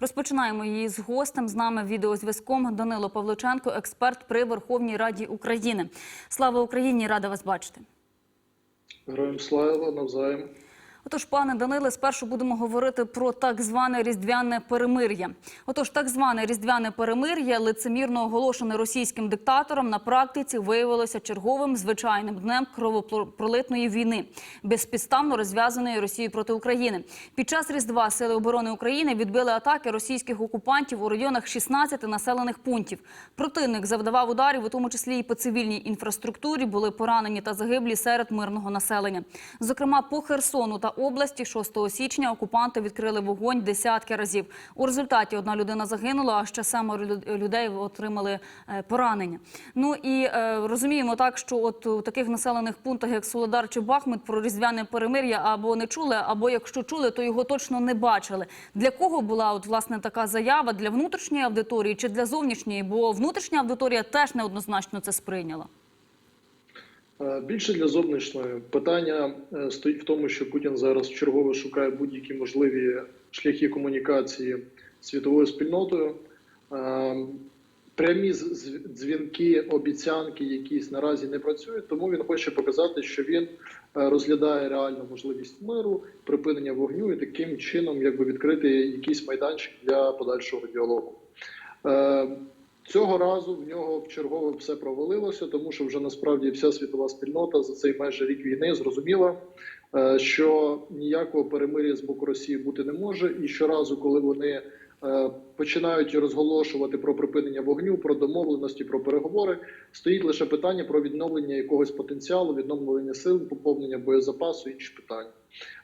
Розпочинаємо її з гостем. З нами відеозв'язком Данило Павличенко, експерт при Верховній Раді України. Слава Україні! Рада вас бачити. Героям слава навзаєм. Отож, пане Даниле, спершу будемо говорити про так зване різдвяне перемир'я. Отож, так зване різдвяне перемир'я, лицемірно оголошене російським диктатором, на практиці виявилося черговим звичайним днем кровопролитної війни, безпідставно розв'язаної Росією проти України. Під час різдва сили оборони України відбили атаки російських окупантів у районах 16 населених пунктів. Противник завдавав ударів, у тому числі і по цивільній інфраструктурі, були поранені та загиблі серед мирного населення. Зокрема, по Херсону та області 6 січня окупанти відкрили вогонь десятки разів. У результаті одна людина загинула, а ще семеро лю- людей отримали е, поранення. Ну і е, розуміємо так, що от у таких населених пунктах, як Солодар чи Бахмут, про різдвяне перемир'я або не чули, або якщо чули, то його точно не бачили. Для кого була от власне така заява для внутрішньої аудиторії чи для зовнішньої? Бо внутрішня аудиторія теж неоднозначно це сприйняла. Е, Більше для зовнішньої питання е, стоїть в тому, що Путін зараз чергово шукає будь-які можливі шляхи комунікації з світовою спільнотою. Е, Прямі дзвінки, обіцянки якісь наразі не працюють, тому він хоче показати, що він розглядає реальну можливість миру, припинення вогню і таким чином якби відкрити якийсь майданчик для подальшого діалогу. Цього разу в нього в чергове все провалилося, тому що вже насправді вся світова спільнота за цей майже рік війни зрозуміла, е, що ніякого перемир'я з боку Росії бути не може. І щоразу, коли вони е, починають розголошувати про припинення вогню, про домовленості, про переговори, стоїть лише питання про відновлення якогось потенціалу, відновлення сил, поповнення боєзапасу, інші питання.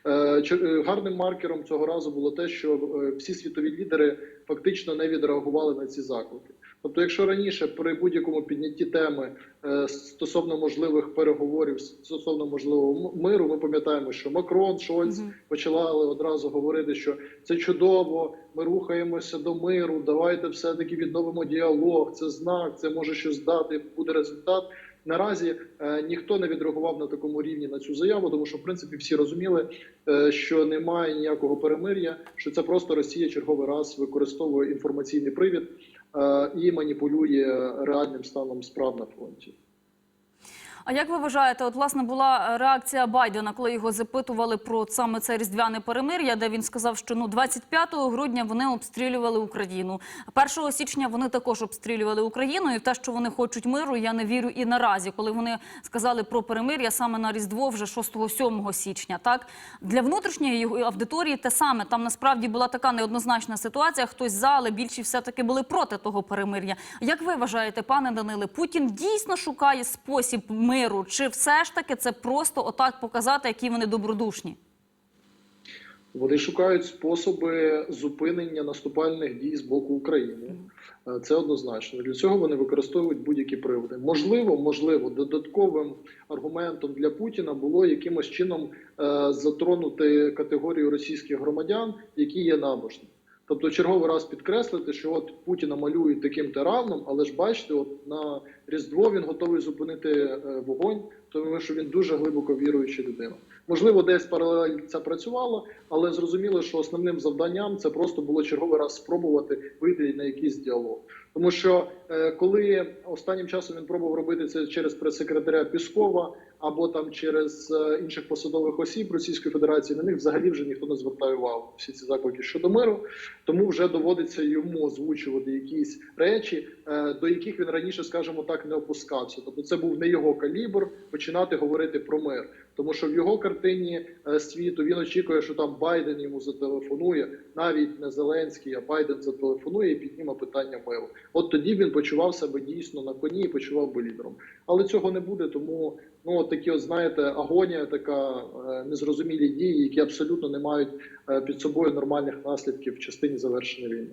Е, Гарним маркером цього разу було те, що всі світові лідери фактично не відреагували на ці заклики. Тобто, якщо раніше при будь-якому піднятті теми е, стосовно можливих переговорів, стосовно можливого миру, ми пам'ятаємо, що Макрон, Шольц Мгм. почали одразу говорити, що це чудово, ми рухаємося до миру. Давайте все-таки відновимо діалог. Це знак, це може щось дати, буде результат. Наразі е, ніхто не відреагував на такому рівні на цю заяву, тому що в принципі всі розуміли, е, що немає ніякого перемир'я, що це просто Росія черговий раз використовує інформаційний привід і маніпулює реальним станом справ на фронті. А як ви вважаєте, от власне була е, реакція Байдена, коли його запитували про саме це різдвяне перемир'я, де він сказав, що ну 25 грудня вони обстрілювали Україну. 1 січня вони також обстрілювали Україну, і в те, що вони хочуть миру, я не вірю і наразі, коли вони сказали про перемир'я саме на Різдво, вже 6-7 січня. Так для внутрішньої аудиторії те саме там насправді була така неоднозначна ситуація. Хтось за, але більшість все таки були проти того перемир'я. Як ви вважаєте, пане Даниле, Путін дійсно шукає спосіб миру, чи все ж таки це просто отак показати, які вони добродушні? Вони шукають способи зупинення наступальних дій з боку України. Е, Це однозначно. Для цього вони використовують будь-які приводи. Можливо, можливо, додатковим аргументом для Путіна було якимось чином е, затронути категорію російських громадян, які є набожні. Тобто, черговий раз підкреслити, що от Путіна малюють таким тираном, але ж бачите, от на Різдво він готовий зупинити е, вогонь, тому що він дуже глибоко віруюча людина. Можливо, десь паралель це працювало, але зрозуміло, що основним завданням це просто було черговий раз спробувати вийти на якийсь діалог. Тому що е, коли останнім часом він пробував робити це через прес-секретаря Піскова або там через е, інших посадових осіб Російської Федерації, на них взагалі вже ніхто не звертає увагу. Всі ці заклики щодо миру, тому вже доводиться йому озвучувати якісь речі, е, до яких він раніше, скажімо так, не опускався. Тобто, це був не його калібр починати говорити про мир. Тому що в його картині е, світу він очікує, що там Байден йому зателефонує, навіть не Зеленський, а Байден зателефонує і підніме питання миру. От тоді він почував себе дійсно на коні і почував би лідером. Але цього не буде, тому ну такі, от знаєте, агонія, така е, незрозумілі дії, які абсолютно не мають е, під собою нормальних наслідків в частині завершення війни.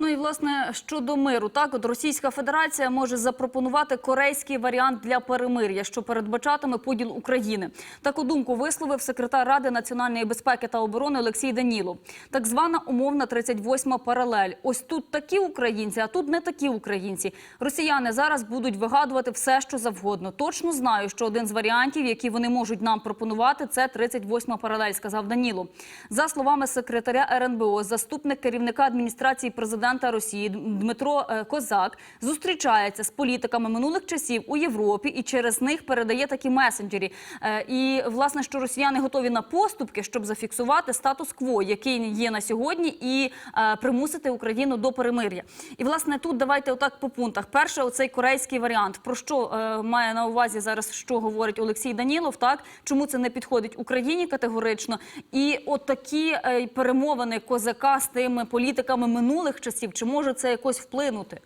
Ну і власне щодо миру, так от Російська Федерація може запропонувати корейський варіант для перемир'я, що передбачатиме поділ України. Таку думку висловив секретар Ради національної безпеки та оборони Олексій Данілов. Так звана умовна 38-ма паралель. Ось тут такі українці, а тут не такі українці. Росіяни зараз будуть вигадувати все, що завгодно. Точно знаю, що один з варіантів, які вони можуть нам пропонувати, це 38-ма паралель, сказав Данілов. За словами секретаря РНБО, заступник керівника адміністрації президента Росії Дмитро е, Козак зустрічається з політиками минулих часів у Європі і через них передає такі месенджері. Е, І власне, що росіяни готові на поступки, щоб зафіксувати статус-кво, який є на сьогодні, і е, примусити Україну до перемир'я. І власне тут давайте отак по пунктах. Перше, оцей корейський варіант. Про що має на увазі зараз, що говорить Олексій Данілов? Так чому це не підходить Україні категорично? І от такі е, перемовини козака з тими політиками минулих часів, чи може це якось вплинути?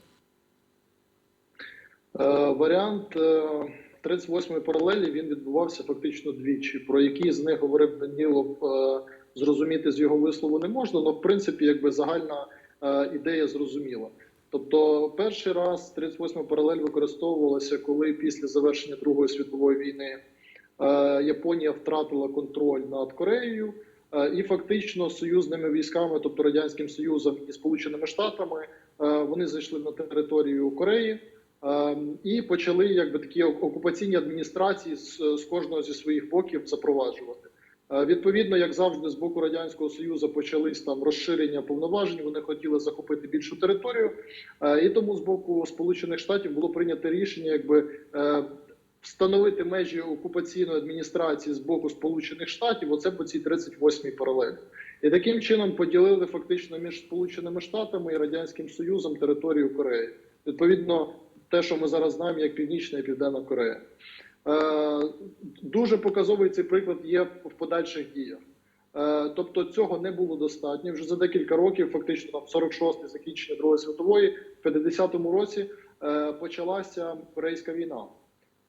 Е, Варіант е, 38-ї паралелі він відбувався фактично двічі. Про які з них говорив Данілов, е, зрозуміти з його вислову не можна, але в принципі, якби загальна е, ідея зрозуміла. Тобто, перший раз 38-ма паралель використовувалася, коли після завершення Другої світової війни е, Японія втратила контроль над Кореєю. Е, І фактично союзними військами, тобто радянським союзом і Сполученими Штатами, е, вони зайшли на територію Кореї, Ем, і почали якби такі окупаційні адміністрації з, з кожного зі своїх боків запроваджувати. Е, Відповідно, як завжди, з боку радянського союзу почались там розширення повноважень. Вони хотіли захопити більшу територію, Е, і тому з боку Сполучених Штатів було прийнято рішення, якби е, встановити межі окупаційної адміністрації з боку Сполучених Штатів. Оце по цій 38-й паралелі. І таким чином поділили фактично між Сполученими Штатами і Радянським Союзом територію Кореї. Відповідно, те, що ми зараз знаємо, як Північна і Південна Корея. Е, дуже показовий цей приклад є в подальших діях. Е, тобто цього не було достатньо. Вже за декілька років, фактично там 46-й закінчення Другої світової, в 50-му році е, почалася Корейська війна.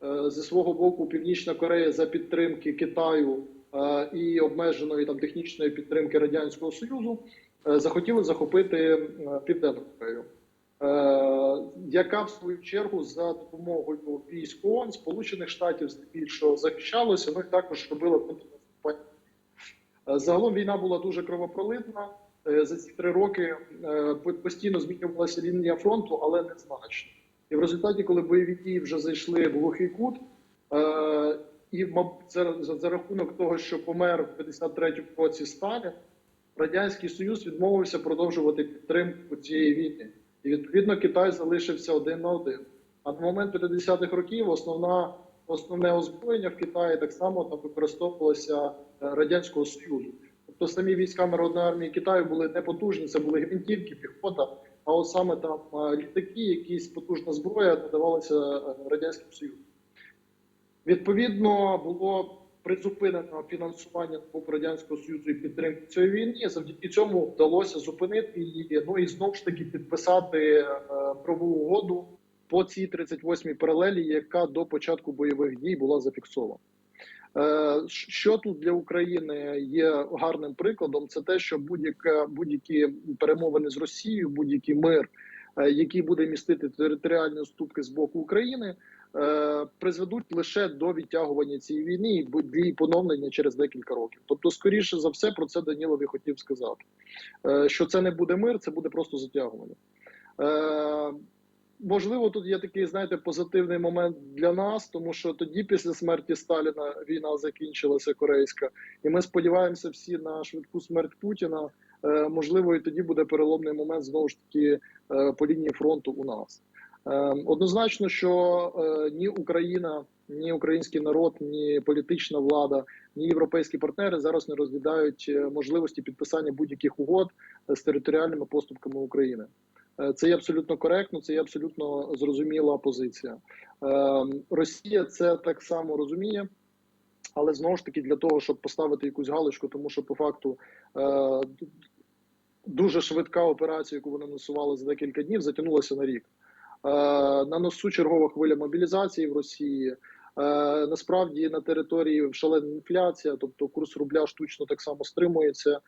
Е, Зі свого боку, Північна Корея за підтримки Китаю е, і обмеженої там технічної підтримки Радянського Союзу е, захотіли захопити Південну Корею. Яка в свою чергу за допомогою військ ООН Сполучених Штатів здебільшого захищалося, і також робила контрнаступання. Е, Загалом війна була дуже кровопролитна. За ці три роки постійно змінювалася лінія фронту, але незначно. І в результаті, коли бойові дії вже зайшли в глухий кут, е, і за, за, за рахунок того, що помер в 53-му році Сталін, Радянський Союз відмовився продовжувати підтримку цієї війни. І відповідно Китай залишився один на один. А на момент 50-х років основна основне озброєння в Китаї так само там використовувалося е, радянського союзу. Тобто самі війська народної армії Китаю були не потужні, це були гвинтівки, піхота. А от саме там літаки, якісь потужна зброя надавалася е, радянським союзом. Відповідно, було призупинено фінансування радянського союзу і підтримки цієї війни. Завдяки цьому вдалося зупинити її. Ну і знову ж таки підписати е, правову угоду по цій 38-й паралелі, яка до початку бойових дій була зафіксована. Е, Що тут для України є гарним прикладом, це те, що будь-яка будь-які перемовини з Росією, будь-який мир, е, який буде містити територіальні уступки з боку України, е, призведуть лише до відтягування цієї війни і її поновлення через декілька років. Тобто, скоріше за все, про це Данілові хотів сказати, що це не буде мир, це буде просто затягування. Можливо, тут є такий, знаєте, позитивний момент для нас, тому що тоді, після смерті Сталіна, війна закінчилася корейська, і ми сподіваємося всі на швидку смерть Путіна. Е, Можливо, і тоді буде переломний момент знову ж таки е, по лінії фронту у нас. Е, Однозначно, що ні Україна, ні український народ, ні політична влада, ні європейські партнери зараз не розглядають можливості підписання будь-яких угод з територіальними поступками України. Е, Це є абсолютно коректно, це є абсолютно зрозуміла позиція. Е, Росія це так само розуміє, але знову ж таки для того, щоб поставити якусь галочку, тому що по факту е, дуже швидка операція, яку вони насували за декілька днів, затягнулася на рік. На носу чергова хвиля мобілізації в Росії. Насправді на території шалена інфляція, тобто курс рубля штучно так само стримується, е,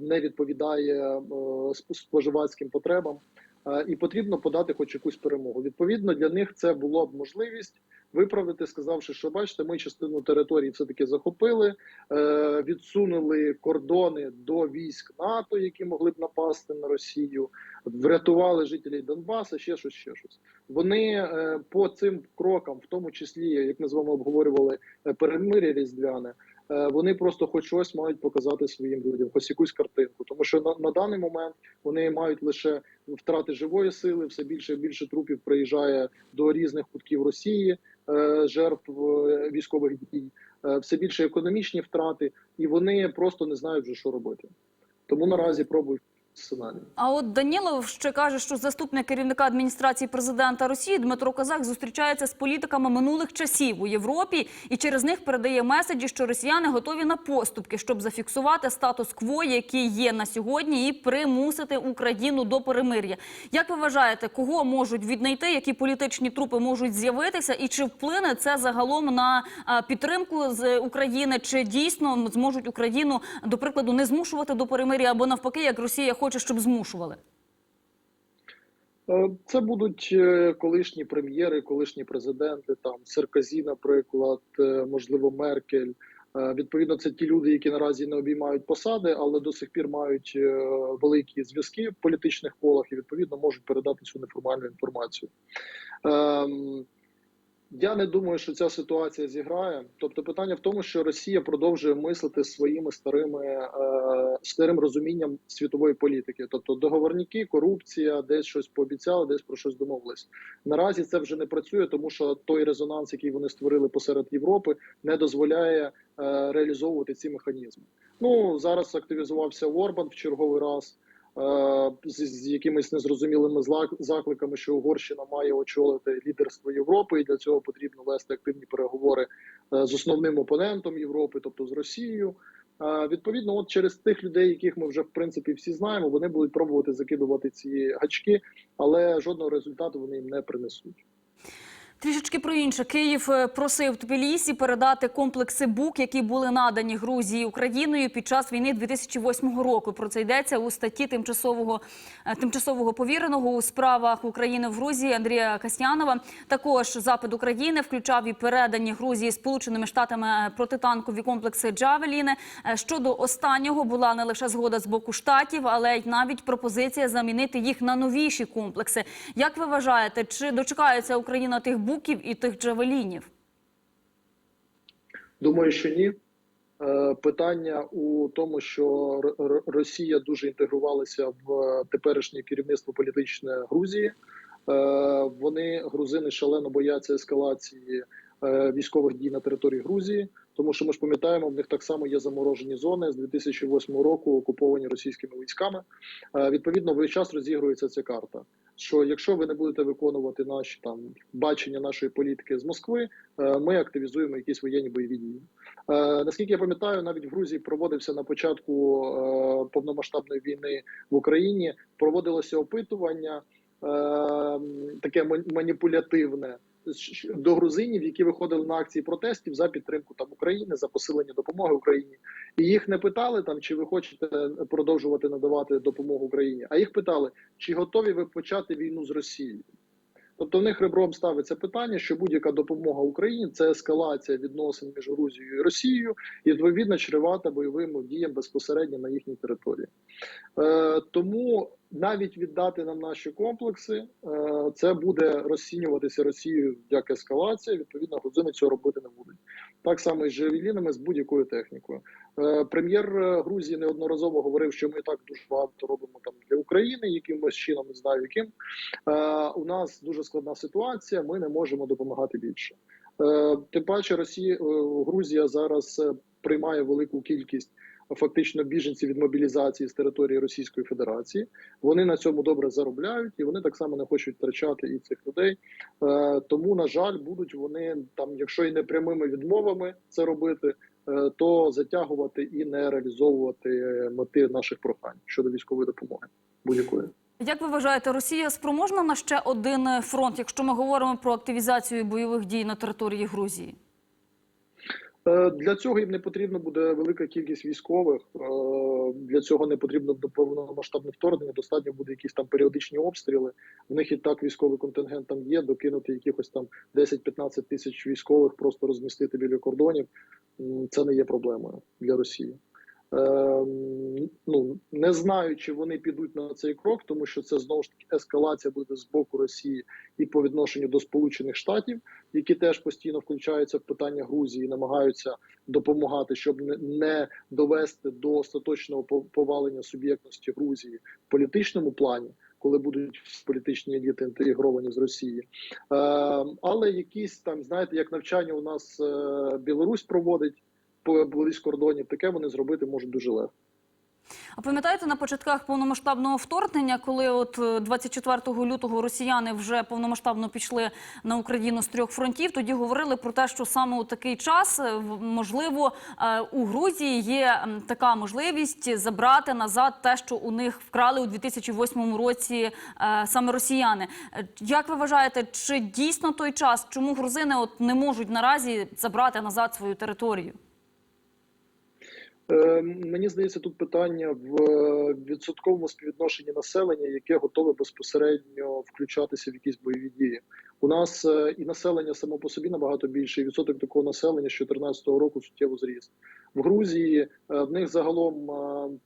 не відповідає е, споживацьким потребам. Е, І потрібно подати хоч якусь перемогу. Відповідно, для них це було б можливість виправити, сказавши, що бачите, ми частину території все таки захопили, е, відсунули кордони до військ НАТО, які могли б напасти на Росію, врятували жителів Донбаса, ще щось, ще щось. Вони е, по цим крокам, в тому числі, як ми з вами обговорювали, е, перемир'я різдвяне. Вони просто хоч щось мають показати своїм людям, хоч якусь картинку, тому що на, на даний момент вони мають лише втрати живої сили, все більше і більше трупів приїжджає до різних кутків Росії, жертв е, військових дій, е, все більше економічні втрати, і вони просто не знають вже що робити. Тому наразі пробують сценарій. А от Данілов ще каже, що заступник керівника адміністрації президента Росії Дмитро Козак зустрічається з політиками минулих часів у Європі і через них передає меседжі, що росіяни готові на поступки, щоб зафіксувати статус-кво, який є на сьогодні, і примусити Україну до перемир'я. Як ви вважаєте, кого можуть віднайти, які політичні трупи можуть з'явитися, і чи вплине це загалом на підтримку з України? Чи дійсно зможуть Україну до прикладу не змушувати до перемир'я або навпаки, як Росія хоче, щоб змушували? Е, Це будуть е, колишні прем'єри, колишні президенти, там Серказі, наприклад, е, можливо, Меркель. Відповідно, це ті люди, які наразі не обіймають посади, але до сих пір мають великі зв'язки в політичних колах і відповідно можуть передати цю неформальну інформацію. Я не думаю, що ця ситуація зіграє. Тобто, питання в тому, що Росія продовжує мислити своїми старими е, старим розумінням світової політики. Тобто, договорники, корупція, десь щось пообіцяли, десь про щось домовились. Наразі це вже не працює, тому що той резонанс, який вони створили посеред Європи, не дозволяє е, реалізовувати ці механізми. Ну зараз активізувався Орбан в черговий раз. Е, З, з якимись незрозумілими закликами, що Угорщина має очолити лідерство Європи, і для цього потрібно вести активні переговори е, з основним опонентом Європи, тобто з Росією. Е, Відповідно, от через тих людей, яких ми вже в принципі всі знаємо, вони будуть пробувати закидувати ці гачки, але жодного результату вони їм не принесуть. Трішечки про інше. Київ е, просив Тбілісі передати комплекси БУК, які були надані Грузії Україною під час війни 2008 року. Про це йдеться у статті тимчасового е, тимчасового повіреного у справах України в Грузії Андрія Касьянова. Також запит України включав і передані Грузії Сполученими Штатами е, протитанкові комплекси Джавеліни. Щодо останнього була не лише згода з боку штатів, але й навіть пропозиція замінити їх на новіші комплекси. Як ви вважаєте, чи дочекається Україна тих буків і тих джавелінів? Думаю, що ні. Е, Питання у тому, що Росія дуже інтегрувалася в теперішнє керівництво політичне Грузії. Е, Вони грузини шалено бояться ескалації е, військових дій на території Грузії, тому що ми ж пам'ятаємо, в них так само є заморожені зони з 2008 року, окуповані російськими військами. Е, Відповідно, весь час розігрується ця карта. Що якщо ви не будете виконувати наші там бачення нашої політики з Москви, е, ми активізуємо якісь воєнні бойові дії. Е, наскільки я пам'ятаю, навіть в Грузії проводився на початку повномасштабної війни в Україні. Проводилося опитування таке ма- маніпулятивне до грузинів, які виходили на акції протестів за підтримку там України, за посилення допомоги Україні. І їх не питали там, чи ви хочете продовжувати надавати допомогу Україні, а їх питали, чи готові ви почати війну з Росією. Тобто в них ребром ставиться питання, що будь-яка допомога Україні це ескалація відносин між Грузією і Росією, і відповідно чревата бойовим діям безпосередньо на їхній території. Е, тому навіть віддати нам наші комплекси, е, це буде розцінюватися Росією як ескалація. Відповідно, грузини цього робити не будуть. Так само і з джавелінами, з будь-якою технікою. Е, Прем'єр е, Грузії неодноразово говорив, що ми так дуже багато робимо там для України, якимось чином не знаю яким. У нас дуже складна ситуація. Ми не можемо допомагати більше. Тим паче, Росія Грузія зараз приймає велику кількість. Фактично біженців від мобілізації з території Російської Федерації вони на цьому добре заробляють, і вони так само не хочуть втрачати і цих людей. Е, тому, на жаль, будуть вони там, якщо і не прямими відмовами це робити, е, то затягувати і не реалізовувати мети наших прохань щодо військової допомоги будь-якої. Як ви вважаєте, Росія спроможна на ще один фронт, якщо ми говоримо про активізацію бойових дій на території Грузії? Е, Для цього їм не потрібна буде велика кількість військових. Е, Для цього не потрібно до повномасштабне вторгнення. Достатньо буде якісь там періодичні обстріли. В них і так військовий контингент там є. Докинути якихось там 10-15 тисяч військових, просто розмістити біля кордонів. Це не є проблемою для Росії. Е, ну не знаю, чи вони підуть на цей крок, тому що це знову ж таки ескалація буде з боку Росії і по відношенню до Сполучених Штатів, які теж постійно включаються в питання Грузії, і намагаються допомагати, щоб не- довести до остаточного повалення суб'єктності Грузії в політичному плані. Коли будуть політичні еліти інтегровані з Росії, е, але якісь там, знаєте, як навчання у нас е, Білорусь проводить по близько кордонів, таке вони зробити можуть дуже легко. А пам'ятаєте на початках повномасштабного вторгнення, коли от е, 24 лютого росіяни вже повномасштабно пішли на Україну з трьох фронтів? Тоді говорили про те, що саме у такий час е, можливо е, у Грузії є така можливість забрати назад те, що у них вкрали у 2008 році е, саме росіяни. Е, Як ви вважаєте, чи дійсно той час, чому грузини от не можуть наразі забрати назад свою територію? Е, Мені здається, тут питання в е, відсотковому співвідношенні населення, яке готове безпосередньо включатися в якісь бойові дії. У нас е, і населення само по собі набагато більше. і Відсоток такого населення з 2014 року суттєво зріс. В Грузії е, в них загалом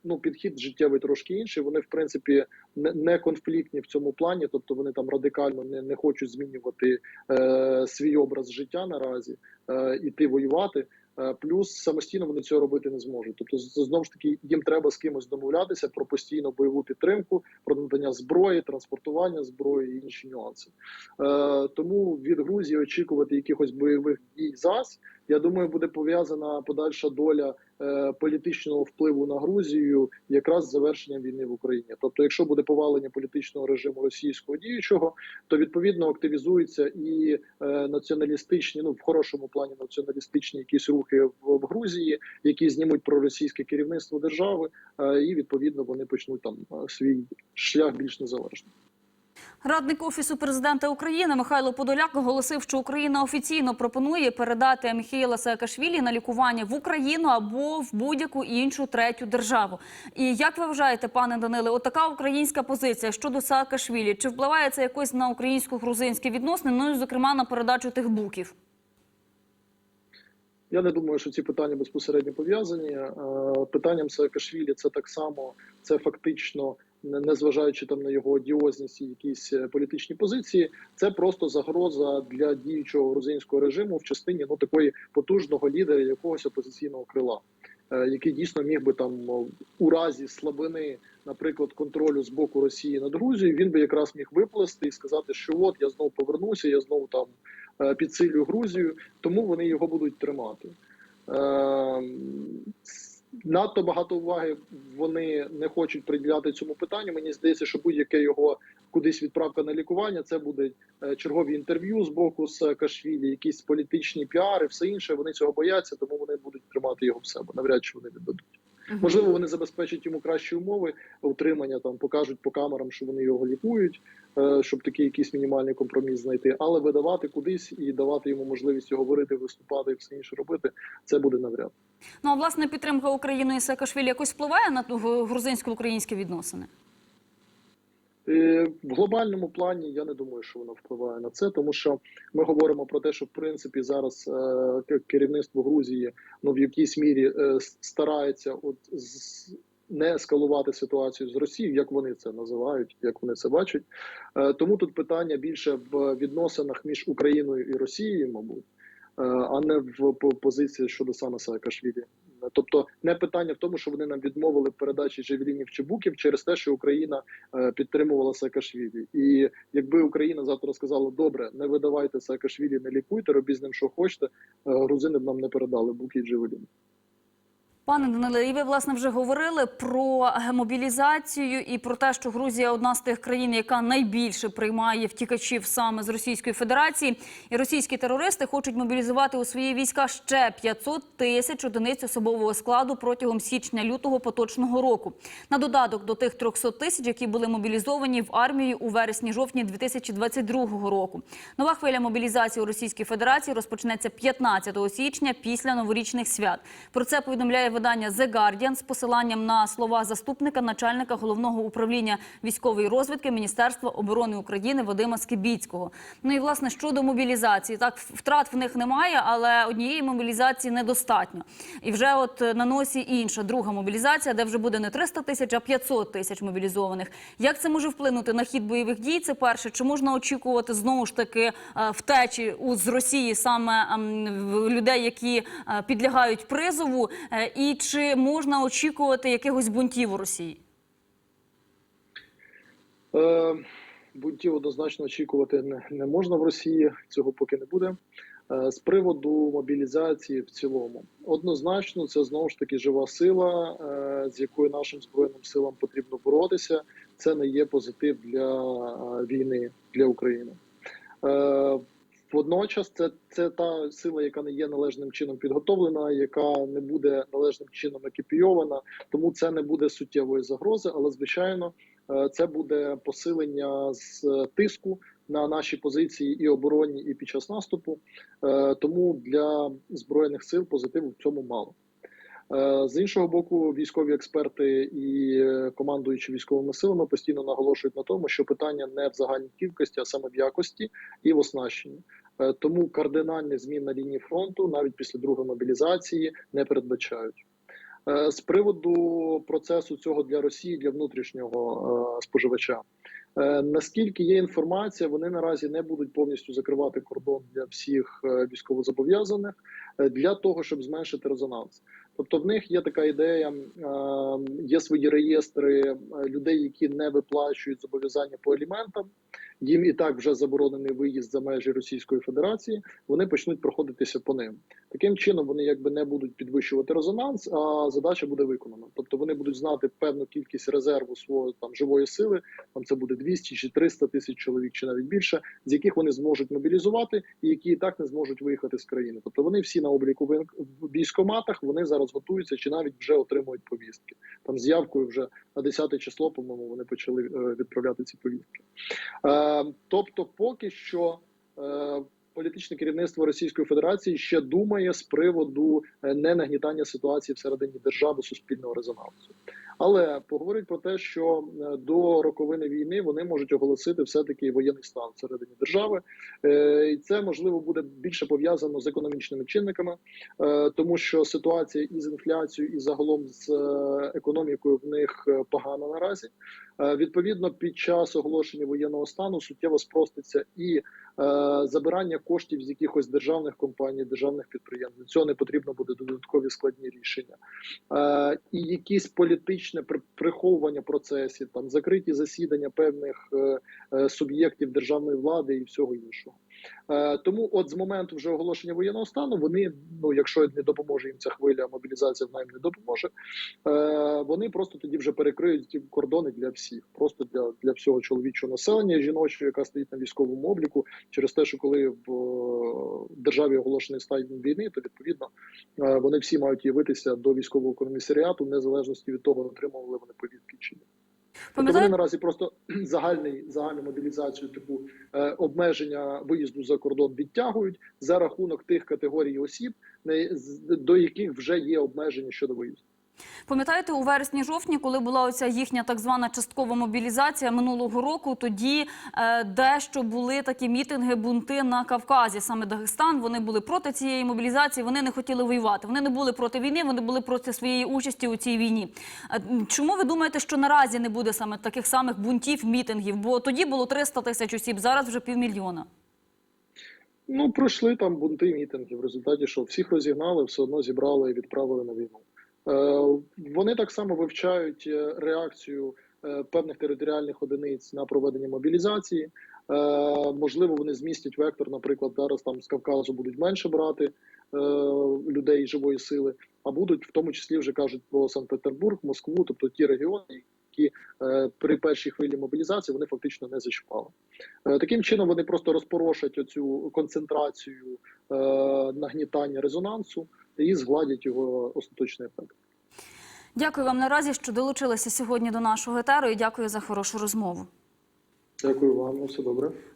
ну підхід життєвий трошки інший. Вони в принципі не конфліктні в цьому плані, тобто вони там радикально не, не хочуть змінювати е, свій образ життя наразі, е, іти воювати. Е, Плюс самостійно вони цього робити не зможуть. Тобто, знову ж таки, їм треба з кимось домовлятися про постійну бойову підтримку, про надання зброї, транспортування зброї і інші нюанси. Е, тому від Грузії очікувати якихось бойових дій ЗАС, я думаю, буде пов'язана подальша доля політичного впливу на Грузію якраз з завершенням війни в Україні. Тобто, якщо буде повалення політичного режиму російського діючого, то відповідно активізуються і е, націоналістичні, ну в хорошому плані націоналістичні якісь рухи в, Грузії, які знімуть проросійське керівництво держави, е, і відповідно вони почнуть там е, свій шлях більш незалежний. Радник офісу президента України Михайло Подоляк оголосив, що Україна офіційно пропонує передати Міхаїла Саакашвілі на лікування в Україну або в будь-яку іншу третю державу. І як ви вважаєте, пане Даниле, отака українська позиція щодо Саакашвілі, чи впливає це якось на українсько-грузинські відносини? Ну і зокрема на передачу тих буків? Я не думаю, що ці питання безпосередньо пов'язані. Е, Питанням Саакашвілі це так само, це фактично, незважаючи там на його одіозність і якісь е, політичні позиції, це просто загроза для діючого грузинського режиму в частині ну такої потужного лідера якогось опозиційного крила, е, який дійсно міг би там у разі слабини, наприклад, контролю з боку Росії над Грузією, він би якраз міг виплести і сказати, що от я знову повернуся, я знову там е, підсилюю Грузію, тому вони його будуть тримати. Надто багато уваги вони не хочуть приділяти цьому питанню. Мені здається, що будь-яке його кудись відправка на лікування, це буде е, чергові інтерв'ю з боку з Кашвілі, якісь політичні піари, все інше. Вони цього бояться, тому вони будуть тримати його в себе. Навряд чи вони віддадуть. Можливо, вони забезпечать йому кращі умови утримання, там покажуть по камерам, що вони його лікують, е, щоб такий якийсь мінімальний компроміс знайти. Але видавати кудись і давати йому можливість говорити, виступати і все інше робити, це буде навряд. Ну а власне підтримка України і Саакашвілі якось впливає на грузинсько-українські відносини? Е, В глобальному плані я не думаю, що воно впливає на це, тому що ми говоримо про те, що в принципі зараз е, керівництво Грузії ну в якійсь мірі е, старається от не ескалувати ситуацію з Росією, як вони це називають, як вони це бачать. Тому тут питання більше в відносинах між Україною і Росією, мабуть, а не в позиції щодо саме Саакашвілі. Тобто не питання в тому, що вони нам відмовили в передачі Джевелінів чи Буків через те, що Україна е, підтримувала Саакашвілі. І якби Україна завтра сказала, добре, не видавайте Саакашвілі, не лікуйте, робіть з ним, що хочете, е, грузини б нам не передали Буки і Джевеліни. Пане Даниле, і ви власне вже говорили про мобілізацію і про те, що Грузія одна з тих країн, яка найбільше приймає втікачів саме з Російської Федерації. І російські терористи хочуть мобілізувати у свої війська ще 500 тисяч одиниць особового складу протягом січня-лютого поточного року. На додаток до тих 300 тисяч, які були мобілізовані в армію у вересні-жовтні 2022 року. Нова хвиля мобілізації у Російській Федерації розпочнеться 15 січня після новорічних свят. Про це повідомляє видання The Guardian з посиланням на слова заступника начальника головного управління військової розвідки Міністерства оборони України Вадима Скибіцького. Ну і власне щодо мобілізації, так втрат в них немає, але однієї мобілізації недостатньо. І вже от е, на носі інша друга мобілізація, де вже буде не 300 тисяч, а 500 тисяч мобілізованих. Як це може вплинути на хід бойових дій? Це перше. Чи можна очікувати знову ж таки е, втечі з Росії саме ем, людей, які е, підлягають призову? І чи можна очікувати якихось бунтів у Росії? Е, Бунтів однозначно очікувати не, не можна в Росії, цього поки не буде. Е, З приводу мобілізації в цілому, однозначно, це знову ж таки жива сила, е, з якою нашим збройним силам потрібно боротися. Це не є позитив для е, війни для України. Водночас, це, це та сила, яка не є належним чином підготовлена, яка не буде належним чином екіпійована, тому це не буде суттєвої загрози, але звичайно. Е, Це буде посилення з е, тиску на наші позиції і оборонні, і під час наступу. Е, Тому для збройних сил позитиву в цьому мало. З іншого боку, військові експерти і командуючі військовими силами постійно наголошують на тому, що питання не в загальній кількості, а саме в якості і в оснащенні. Е, Тому кардинальних змін на лінії фронту навіть після другої мобілізації не передбачають. Е, З приводу процесу цього для Росії для внутрішнього е, споживача. Наскільки є інформація, вони наразі не будуть повністю закривати кордон для всіх військовозобов'язаних для того, щоб зменшити резонанс. Тобто, в них є така ідея, е, є свої реєстри е, людей, які не виплачують зобов'язання по аліментам. Їм і так вже заборонений виїзд за межі Російської Федерації. Вони почнуть проходитися по ним. Таким чином вони якби не будуть підвищувати резонанс, а задача буде виконана. Тобто вони будуть знати певну кількість резерву свого там живої сили. Там це буде 200 чи 300 тисяч чоловік, чи навіть більше, з яких вони зможуть мобілізувати, і які і так не зможуть виїхати з країни. Тобто вони всі на обліку в військоматах, вони зараз готуються чи навіть вже отримують повістки. Там з явкою вже на 10 число, по-моєму, вони почали е, відправляти ці повістки. Е, тобто, поки що. Політичне керівництво Російської Федерації ще думає з приводу е, ненагнітання ситуації всередині держави суспільного резонансу, але поговорить про те, що е, до роковини війни вони можуть оголосити все таки воєнний стан всередині держави, Е, і це можливо буде більше пов'язано з економічними чинниками, тому що ситуація із інфляцією і загалом з економікою в них погана наразі. Відповідно, під час оголошення воєнного стану суттєво спроститься і забирання коштів з якихось державних компаній, державних підприємств. Для цього не потрібно буде додаткові складні рішення, е, і якісь політичне при- приховування процесів, там закриті засідання певних е, е, суб'єктів державної влади і всього іншого. Е, Тому, от з моменту вже оголошення воєнного стану, вони, ну якщо не допоможе їм ця хвиля, мобілізація вона їм не допоможе. е, Вони просто тоді вже перекриють кордони для всіх, просто для, для всього чоловічого населення, жіночого, яка стоїть на військовому обліку, через те, що коли в е, державі оголошений стан війни, то відповідно вони всі мають явитися до військового комісаріату, в незалежності від того, отримували вони повістки чи ні. Тобто вони наразі просто загальний загальну мобілізацію, типу е, обмеження виїзду за кордон відтягують за рахунок тих категорій осіб, до яких вже є обмеження щодо виїзду. Пам'ятаєте, у вересні-жовтні, коли була оця їхня так звана часткова мобілізація минулого року, тоді е, дещо були такі мітинги, бунти на Кавказі, саме Дагестан. Вони були проти цієї мобілізації, вони не хотіли воювати. Вони не були проти війни, вони були проти своєї участі у цій війні. Е, Чому ви думаєте, що наразі не буде саме таких самих бунтів, мітингів? Бо тоді було 300 тисяч осіб, зараз вже півмільйона. Ну пройшли там бунти, мітинги. В результаті що всіх розігнали, все одно зібрали і відправили на війну. Е, вони так само вивчають е, реакцію е, певних територіальних одиниць на проведення мобілізації. Можливо, вони змістять вектор, наприклад, зараз там з Кавказу будуть менше брати людей живої сили, а будуть в тому числі вже кажуть про Санкт-Петербург, Москву, тобто ті регіони, які е, при першій хвилі мобілізації вони фактично не зачіпали. Е, таким чином вони просто розпорошать оцю концентрацію е, нагнітання резонансу і згладять його остаточний ефект. Дякую вам наразі, що долучилися сьогодні до нашого етеру, і дякую за хорошу розмову. Дякую вам, все добре.